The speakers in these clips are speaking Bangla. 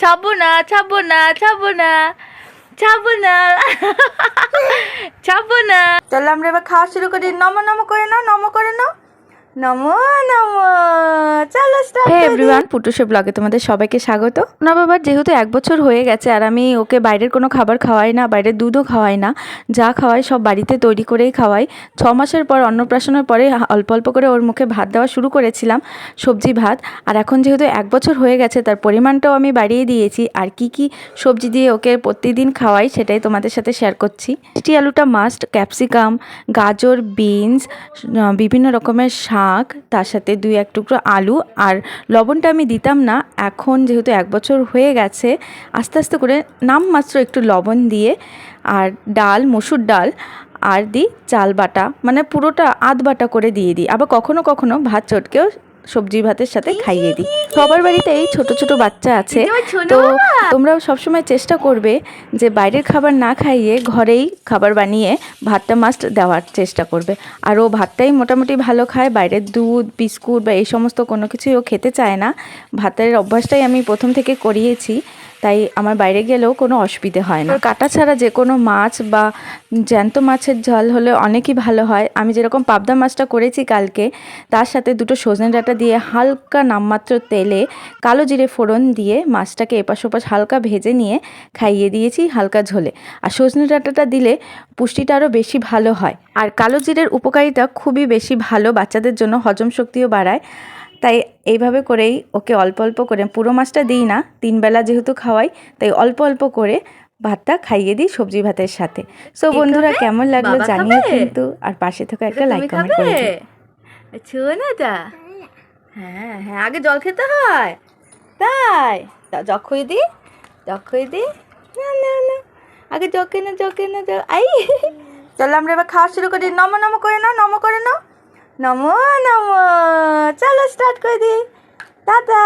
ছাবো না ছাবো না ছাবো না ছাবো না ছাবো না চলো আমরা এবার খাওয়া শুরু করি। নম নম করে নাও, নম করে নম নম। চলো স্টার্ট হে এভরিওয়ান পুটুসে ব্লগে তোমাদের সবাইকে স্বাগত। না বাবার যেহেতু এক বছর হয়ে গেছে আর আমি ওকে বাইরের কোনো খাবার খাওয়াই না বাইরের দুধও খাওয়াই না যা খাওয়াই সব বাড়িতে তৈরি করেই খাওয়াই। ছ মাসের পর অন্নপ্রাশনের পরে অল্প অল্প করে ওর মুখে ভাত দেওয়া শুরু করেছিলাম সবজি ভাত। আর এখন যেহেতু এক বছর হয়ে গেছে তার পরিমাণটাও আমি বাড়িয়ে দিয়েছি। আর কি কি সবজি দিয়ে ওকে প্রতিদিন খাওয়াই সেটাই তোমাদের সাথে শেয়ার করছি। মিষ্টি আলুটা মাস্ট ক্যাপসিকাম গাজর বিনস বিভিন্ন রকমের শাক তার সাথে দুই এক টুকরো আলু আর লবণটা আমি দিতাম না। এখন যেহেতু এক বছর হয়ে গেছে, আস্তে আস্তে করে নাম মাত্র একটু লবণ দিয়ে আর ডাল, মসুর ডাল আর দিই চাল বাটা মানে পুরোটা আধ বাটা করে দিয়ে দিই। আবার কখনো কখনো ভাত চটকেও সবজি ভাতের সাথে খাইয়ে দিই। সবার বাড়িতে এই ছোট ছোট বাচ্চা আছে। তো তোমরাও সবসময় চেষ্টা করবে যে বাইরের খাবার না খাইয়ে ঘরেই খাবার বানিয়ে ভাতটা মাস্ট দেওয়ার চেষ্টা করবে। আর ও ভাতটাই মোটামুটি ভালো খায় বাইরের দুধ বিস্কুট বা এই সমস্ত কোনো কিছুই ও খেতে চায় না। ভাতের অভ্যাসটাই আমি প্রথম থেকে করিয়েছি। তাই আমার বাইরে গেলেও কোনো অসুবিধে হয় না। কাটা ছাড়া যে কোনো মাছ বা জ্যান্ত মাছের ঝাল হলে অনেকই ভালো হয়। আমি যেরকম পাবদা মাছটা করেছি কালকে, তার সাথে দুটো সজনে ডাঁটা দিয়ে হালকা নামমাত্র তেলে কালো জিরে ফোড়ন দিয়ে মাছটাকে এপাশ ওপাশ হালকা ভেজে নিয়ে খাইয়ে দিয়েছি হালকা ঝোলে। আর সজনে ডাঁটাটা দিলে পুষ্টিটা আরও বেশি ভালো হয়। আর কালো জিরের উপকারিতা খুবই বেশি ভালো, বাচ্চাদের জন্য হজম শক্তিও বাড়ায়। তাই এইভাবে করেই ওকে অল্প অল্প করে পুরো মাছটা দিই না তিন বেলা যেহেতু খাওয়াই তাই অল্প অল্প করে ভাতটা খাইয়ে দিই সবজি ভাতের সাথে। সো বন্ধুরা কেমন লাগল জানিয়ে কিন্তু আর পাশে থেকে একটা লাইক কমেন্ট করে দিও। না তা হ্যাঁ হ্যাঁ আগে জল খেতে হয়। তাই তা যখই দি যখই দি না না না আগে জকে না জকে না আই। চলো আমরা এবার খাওয়া শুরু করি। নম নম করে নাও নম করে নাও। নম নম চলো। স্টার্ট করে দিই। দাদা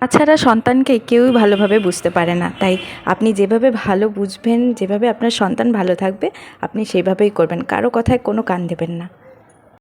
তাছাড়া সন্তানকে কেউই ভালোভাবে বুঝতে পারে না। তাই আপনি যেভাবে ভালো বুঝবেন, যেভাবে আপনার সন্তান ভালো থাকবে, আপনি সেভাবেই করবেন। কারও কথায় কোনো কান দেবেন না।